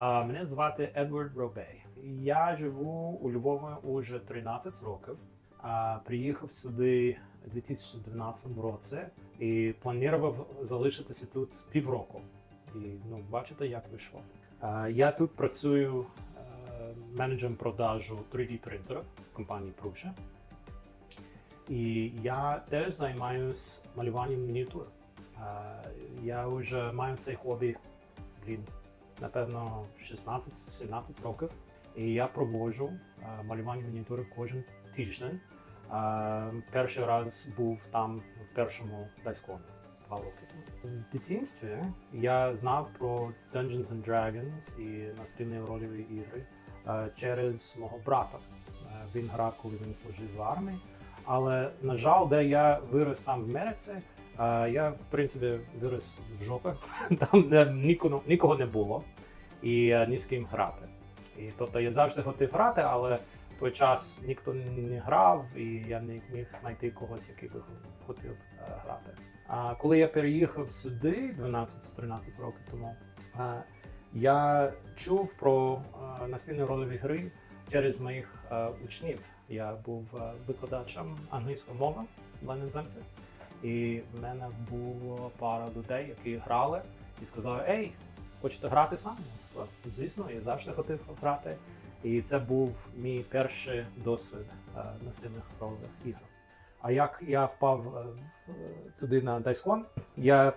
Мене звати Едвард Робей. Я живу у Львові уже 13 років. Приїхав сюди у 2012 році і планував залишитися тут півроку. І ну, бачите, як вийшло. Я тут працюю е, менеджером продажу 3D принтерів компанії Prusa. І я теж займаюся малюванням мініатюр. Я вже маю цей хобі блін, напевно 16-17 років. І я проводжу малювання мініатюри кожен тиждень. Перший раз був там в першому дайсконі два роки тому. В дитинстві я знав про Dungeons and Dragons і настільні рольові ігри через мого брата. Він грав, коли він служив в армії. Але, на жаль, де я вирос там в Америці, а, я в принципі вирос в жопі, там нікого, нікого не було і ні з ким грати. І тобто я завжди хотів грати, але в той час ніхто не грав, і я не міг знайти когось, який би хотів е, грати. А коли я переїхав сюди 12-13 років тому, е, я чув про е, настільні рольові гри через моїх учнів. Я був викладачем англійської мови для іноземців. І в мене було пара людей, які грали, і сказали: Ей, хочете грати самі? Звісно, я завжди хотів грати. І це був мій перший досвід е, настільних рольових ігор. А як я впав е, туди на Дайскон, я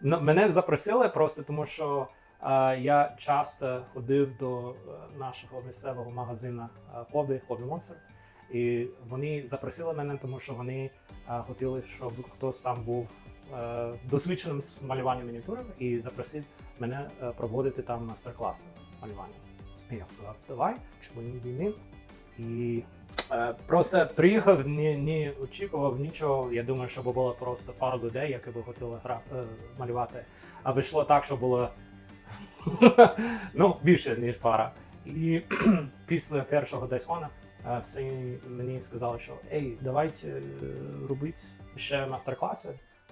на- мене запросили просто тому, що е, я часто ходив до е, нашого місцевого магазину е, хобі, хобі Монстр. І вони запросили мене, тому що вони е, хотіли, щоб хтось там був е, досвідченим з малюванням мініатюрів і запросив мене е, проводити там майстер-класи малювання. І я сказав, давай, чому ні. І е, просто приїхав, не, не очікував нічого. Я думаю, що було просто пару людей, які би хотіли гра, е, малювати. А вийшло так, що було ну, більше, ніж пара. І після першого е, всі мені сказали, що ей, давайте робити ще майстер-класи.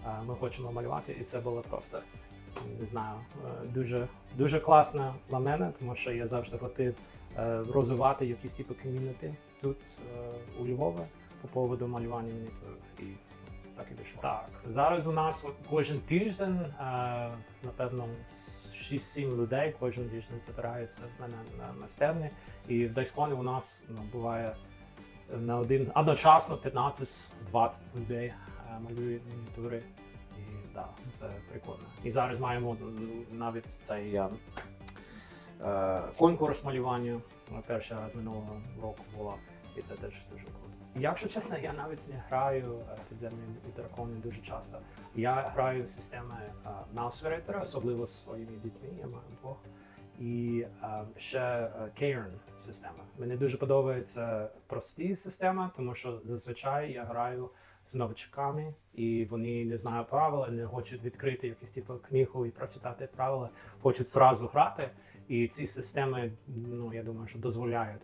Е, Ми хочемо малювати, і це було просто не знаю, е, дуже, дуже класно для мене, тому що я завжди хотів е, розвивати якісь типу ком'юніті тут у Львові по поводу малювання мініатюрів. І так і вийшло. Так, зараз у нас кожен тиждень, напевно, 6-7 людей кожен тиждень збираються в мене на майстерні. І в Дайсконі у нас ну, буває на один одночасно 15-20 людей е, малюють мініатюри. І да, це прикольно. І зараз маємо навіть цей е, е, конкурс малювання. Перший раз минулого року була, і це теж дуже круто. Якщо чесно, я навіть не граю е, підземні дракони дуже часто. Я граю в системи е, особливо з своїми дітьми, я маю двох. І ще е, Cairn система. Мені дуже подобаються прості системи, тому що зазвичай я граю з новачками, і вони не знають правила, не хочуть відкрити якусь типу книгу і прочитати правила, хочуть зразу грати. І ці системи, ну я думаю, що дозволяють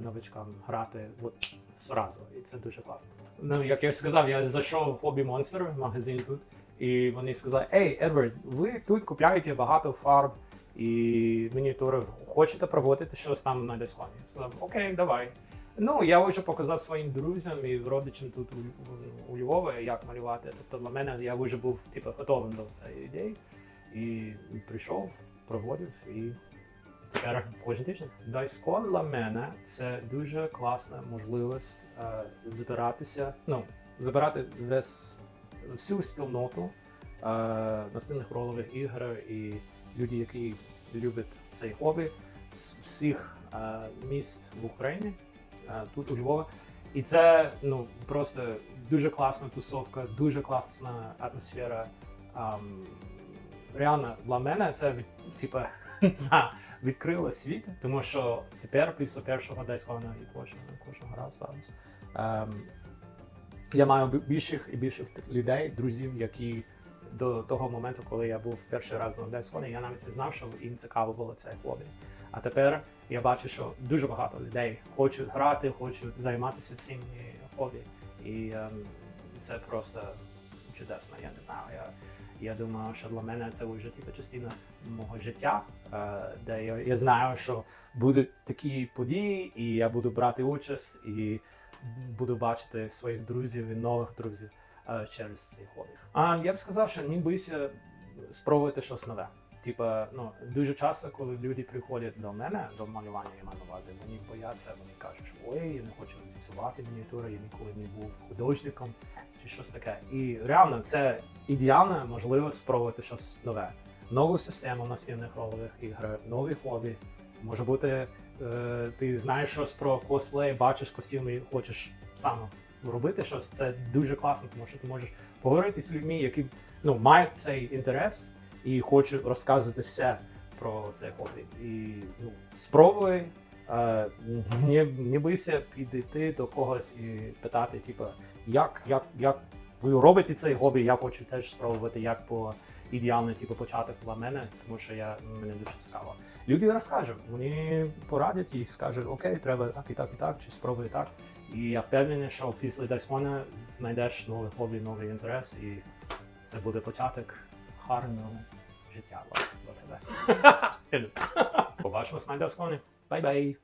новачкам грати от зразу. І це дуже класно. Ну, як я сказав, я зайшов в хобі Monster магазин тут, і вони сказали: Ей, Едвард, ви тут купляєте багато фарб і мініатюрів. Хочете проводити щось там на дисконі? Я сказав, окей, давай. Ну, я вже показав своїм друзям і родичам тут у, у Львові, як малювати. Тобто для мене я вже був типу, готовим до цієї ідеї. І прийшов, проводив і тепер тиждень. Дайскон для мене це дуже класна можливість е, збиратися, ну, збирати весь всю спільноту е, настільних ролових ігор і люди, які люблять цей хобі з всіх е, міст в Україні, е, тут у Львові. І це ну просто дуже класна тусовка, дуже класна атмосфера. Ам, реально для мене це типа не знаю, відкрило світ, тому що тепер після першого і кожного кожного разу. Ем, я маю більших і більших людей, друзів, які до того моменту, коли я був перший раз на Дайсконі, я навіть не знав, що їм цікаво було це хобі. А тепер я бачу, що дуже багато людей хочуть грати, хочуть займатися цим хобі. І ем, це просто чудесно. Я не знаю. Я, я думаю, що для мене це вже типу, частина мого життя, е, де я, я знаю, що будуть такі події, і я буду брати участь і буду бачити своїх друзів і нових друзів е, через ці хобі. А я б сказав, що не бийся спробувати щось нове. Типа, ну дуже часто, коли люди приходять до мене до малювання, я маю на увазі, вони бояться, вони кажуть, що ой, я не хочу зіпсувати мініатюри, я ніколи не був художником чи щось таке. І реально це ідеальна можливість спробувати щось нове. Нову систему настільних ролевих ігр, нові хобі. Може бути, е, ти знаєш щось про косплей, бачиш костюми і хочеш сам робити щось. Це дуже класно, тому що ти можеш поговорити з людьми, які ну, мають цей інтерес і хочуть розказувати все про це хобі. І ну, спробуй. Не, не бийся підійти до когось і питати, типу, як, як, як ви робите цей хобі, я хочу теж спробувати, як по ідеальний типу, початок для мене, тому що я, мене дуже цікаво. Люди розкажуть, вони порадять і скажуть, окей, треба так і так і так, чи спробуй так. І я впевнений, що після Дайсмона знайдеш нове хобі, новий інтерес, і це буде початок гарного життя для, тебе. Побачимось на Дасконі. Бай-бай!